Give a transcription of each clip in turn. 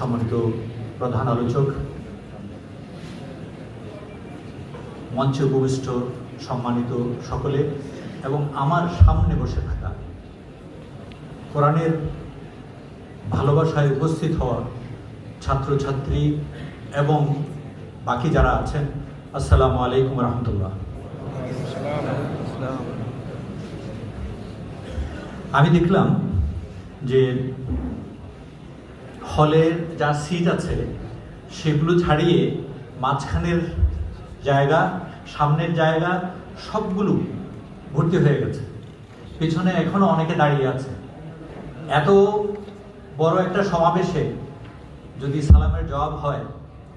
সম্মানিত প্রধান আলোচক, মঞ্চে উপবিষ্ট সম্মানিত সকলে এবং আমার সামনে বসে থাকা কোরআনের ভালোবাসায় উপস্থিত হওয়া ছাত্রছাত্রী এবং বাকি যারা আছেন, আসসালামু আলাইকুম রহমতুল্লাহ। আমি দেখলাম যে হলের যা সিট আছে সেগুলো ছাড়িয়ে মাঝখানের জায়গা সামনের জায়গা সবগুলো ভর্তি হয়ে গেছে। পেছনে এখনও অনেকে দাঁড়িয়ে আছে। এত বড় একটা সমাবেশে যদি সালামের জবাব হয়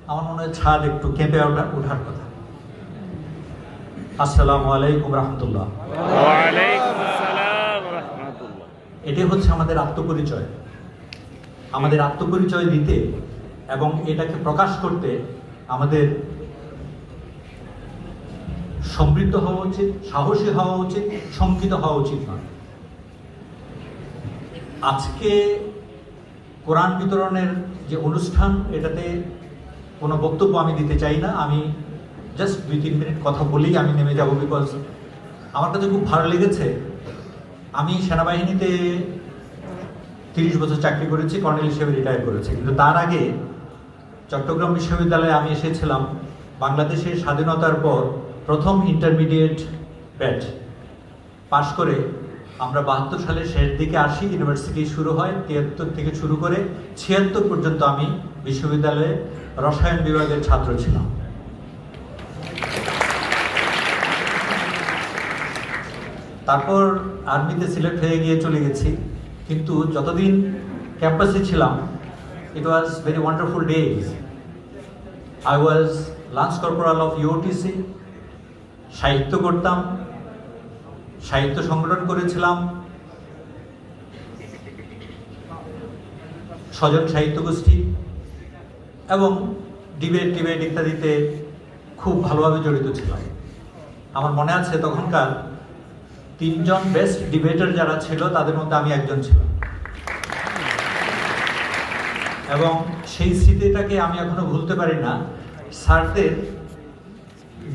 আমার মনে হয় ছাদ একটু কেঁপে ওঠা ওঠার কথা। আসসালামু আলাইকুম রহমতুল্লাহ। এটি হচ্ছে আমাদের আত্মপরিচয়। আমাদের আত্মপরিচয় দিতে এবং এটাকে প্রকাশ করতে আমাদের সমৃদ্ধ হওয়া উচিত, সাহসী হওয়া উচিত, শঙ্কিত হওয়া উচিত নয়। আজকে কোরআন বিতরণের যে অনুষ্ঠান, এটাতে কোনো বক্তব্য আমি দিতে চাই না। আমি জাস্ট দুই, তিন মিনিট কথা বলেই আমি নেমে যাব বিকজ আমার কাছে খুব ভালো লেগেছে। আমি সেনাবাহিনীতে তিরিশ বছর চাকরি করেছি, কর্নেল হিসেবে রিটায়ার করেছি। কিন্তু তার আগে চট্টগ্রাম বিশ্ববিদ্যালয়ে আমি এসেছিলাম। বাংলাদেশের স্বাধীনতার পর প্রথম ইন্টারমিডিয়েট ব্যাচ পাশ করে আমরা বাহাত্তর সালের শেষ দিকে আসি ইউনিভার্সিটি শুরু হয়, তিয়াত্তর থেকে শুরু করে ছিয়াত্তর পর্যন্ত আমি বিশ্ববিদ্যালয়ে রসায়ন বিভাগের ছাত্র ছিলাম। তারপর আর্মিতে সিলেক্ট হয়ে গিয়ে চলে গেছি। কিন্তু যতদিন ক্যাম্পাসে ছিলাম it was very wonderful days I was lance corporal of UTC সাহিত্য করতাম, সাহিত্য সংগঠন করেছিলাম, স্বজন সাহিত্য গোষ্ঠী, এবং ডিবেট টিবেট ইত্যাদিতে খুব ভালোভাবে জড়িত ছিলাম। আমার মনে আছে তখনকার তিনজন বেস্ট ডিবেটার যারা ছিল, তাদের মধ্যে আমি একজন ছিলাম। এবং সেই স্মৃতিটাকে আমি এখনও ভুলতে পারি না। স্যারদের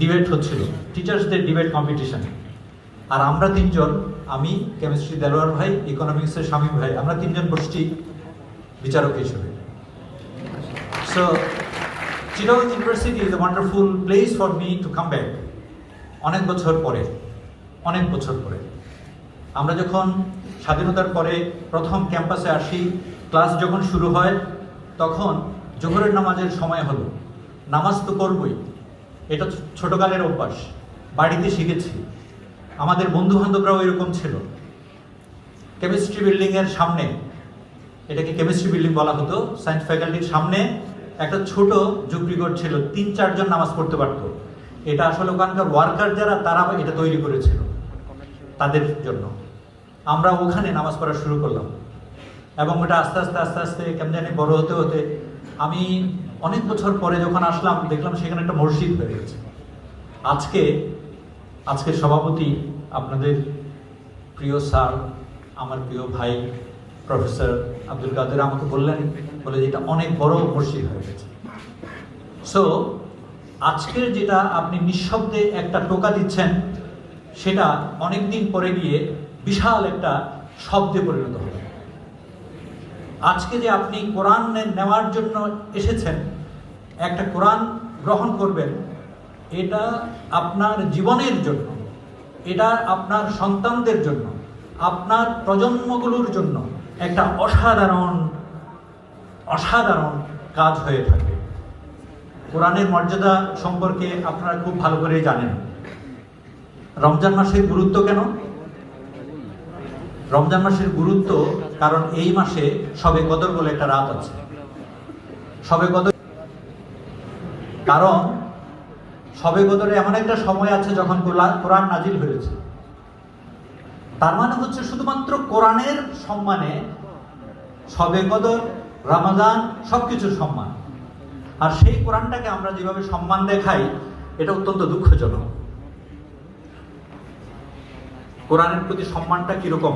ডিবেট হচ্ছিল টিচার্সদের ডিবেট কম্পিটিশন আর আমরা তিনজন, আমি কেমিস্ট্রি দেলোয়ার ভাই ইকোনমিক্সের স্বামী ভাই, আমরা তিনজন বসছি বিচারক হিসেবে। So Chittagong university is a wonderful place for me to come back অনেক বছর পরে, অনেক বছর পরে। আমরা যখন স্বাধীনতার পরে প্রথম ক্যাম্পাসে আসি, ক্লাস যখন শুরু হয়, তখন জোহরের নামাজের সময় হলো। নামাজ তো করবই। এটা ছোটকালের অভ্যাস। বাড়িতে শিখেছি। আমাদের বন্ধু বান্ধবরাও এরকম ছিল। কেমিস্ট্রি বিল্ডিংয়ের সামনে, এটাকে কেমিস্ট্রি বিল্ডিং বলা হতো, সায়েন্স ফ্যাকাল্টির সামনে একটা ছোট ঝুপড়িঘর ছিল, তিন চারজন নামাজ পড়তে পারতো। এটা আসলে ওখানকার ওয়ার্কার যারা, তারা এটা তৈরি করেছিল, তাদের জন্য। আমরা ওখানে নামাজ পড়া শুরু করলাম। এবং ওটা আস্তে আস্তে আস্তে আস্তে কেমন জানি বড় হতে হতে আমি অনেক বছর পরে যখন আসলাম, দেখলাম সেখানে একটা মসজিদ হয়ে গেছে। আজকে আজকের সভাপতি আপনাদের প্রিয় স্যার, আমার প্রিয় ভাই, প্রফেসর আব্দুল কাদের আমাকে বললেন, বলে যে এটা অনেক বড় মসজিদ হয়ে গেছে। সো আজকের যেটা আপনি নিঃশব্দে একটা টোকা দিচ্ছেন, সেটা অনেক দিন পরে গিয়ে বিশাল একটা শব্দে পরিণত হবে আজকে যে আপনি কোরআন নেওয়ার জন্য এসেছেন, একটা কোরআন গ্রহণ করবেন, এটা আপনার জীবনের জন্য, এটা আপনার সন্তানদের জন্য, আপনার প্রজন্মগুলোর জন্য একটা অসাধারণ অসাধারণ কাজ হয়ে থাকে কোরআনের মর্যাদা সম্পর্কে আপনারা খুব ভালো করেই জানেন। রমজান মাসের গুরুত্ব কেন? রমজান মাসের গুরুত্ব কারণ এই মাসে সবে কদর বলে একটা রাত আছে। সবে কদর কারণ সবে কদরে এমন একটা সময় আছে যখন কোরআন- নাজিল হয়েছে। তার মানে হচ্ছে শুধুমাত্র কোরআনের সম্মানে সবে কদর রামাদান সবকিছুর সম্মান। আর সেই কোরআনটাকে আমরা যেভাবে সম্মান দেখাই, এটা অত্যন্ত দুঃখজনক। কোরআনের প্রতি সম্মানটা কীরকম?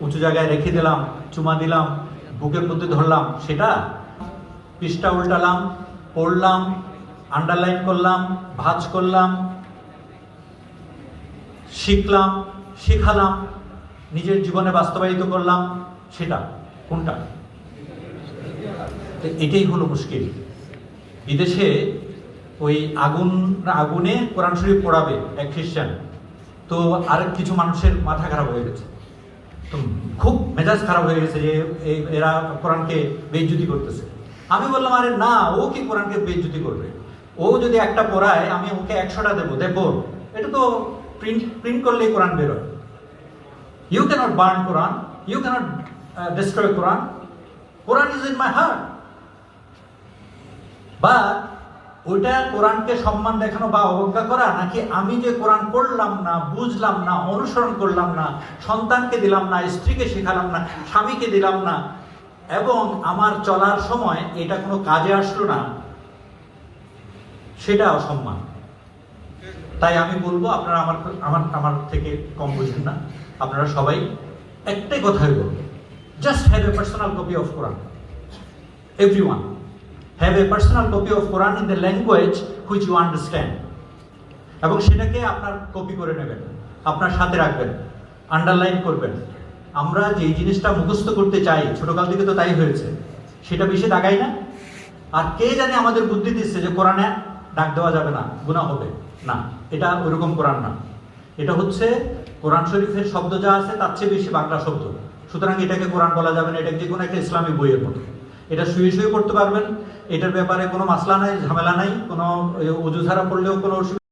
উঁচু জায়গায় রেখে দিলাম, চুমা দিলাম, বুকের মধ্যে ধরলাম, সেটা পৃষ্ঠা উল্টালাম, পড়লাম আন্ডারলাইন করলাম, ভাজ করলাম, শিখলাম, শেখালাম, নিজের জীবনে বাস্তবায়িত করলাম, সেটা, কোনটা? এটাই হলো মুশকিল। বিদেশে ওই আগুন আগুনে কোরআন শরীফ পড়াবে এক খ্রিস্টান। তো আরেক কিছু মানুষের মাথা খারাপ হয়ে গেছে। তো খুব মেজাজ খারাপ হয়ে গেছে যে এরা কোরআনকে বেজ্জুতি করতেছে। আমি বললাম, আরে না, ও কি কোরআনকে বেজ্জুতি করবে? ও যদি একটা পড়ায়, আমি ওকে একশোটা দেবো দেখো এটা তো প্রিন্ট প্রিন্ট করলেই কোরআন বেরোয় you can't burn Quran you can't destroy Quran Quran is in my heart বা ওইটা কোরআনকে সম্মান দেখানো বা অবজ্ঞা করা, নাকি আমি যে কোরআন পড়লাম না, বুঝলাম না, অনুসরণ করলাম না, সন্তানকে দিলাম না, স্ত্রীকে শেখালাম না, স্বামীকে দিলাম না, এবং আমার চলার সময় এটা কোনো কাজে আসলো না, সেটা অসম্মান। তাই আমি বলব, আপনারা আমার আমার আমার থেকে কম বুঝেন না, আপনারা সবাই একটাই কথাই বলব just have a personal copy of Quran everyone have a personal copy of Quran in the language which you understand. এবং সেটাকে আপনার কপি করে নেবেন, আপনার সাথে রাখবেন আন্ডারলাইন করবেন। আমরা যেই জিনিসটা মুখস্থ করতে চাই, ছোটকাল থেকে তো তাই হয়েছে, সেটা বেশি দাগাই না। আর কে জানে আমাদের বুদ্ধি দিচ্ছে যে কোরআনে ডাক দেওয়া যাবে না গুণা হবে। না, এটা ওইরকম কোরআন না। এটা হচ্ছে কোরআন শরীফের শব্দ যা আছে, তার চেয়ে বেশি বাংলা শব্দ। সুতরাং এটাকে কোরআন বলা যাবে না, এটা যে কোনো একটা ইসলামী বইয়ের মতো। এটা শুয়ে শুয়ে করতে পারবেন। এটার ব্যাপারে কোনো মাসলা নাই, ঝামেলা নাই, কোনো উজু ছাড়া পড়লেও কোনো অসুবিধা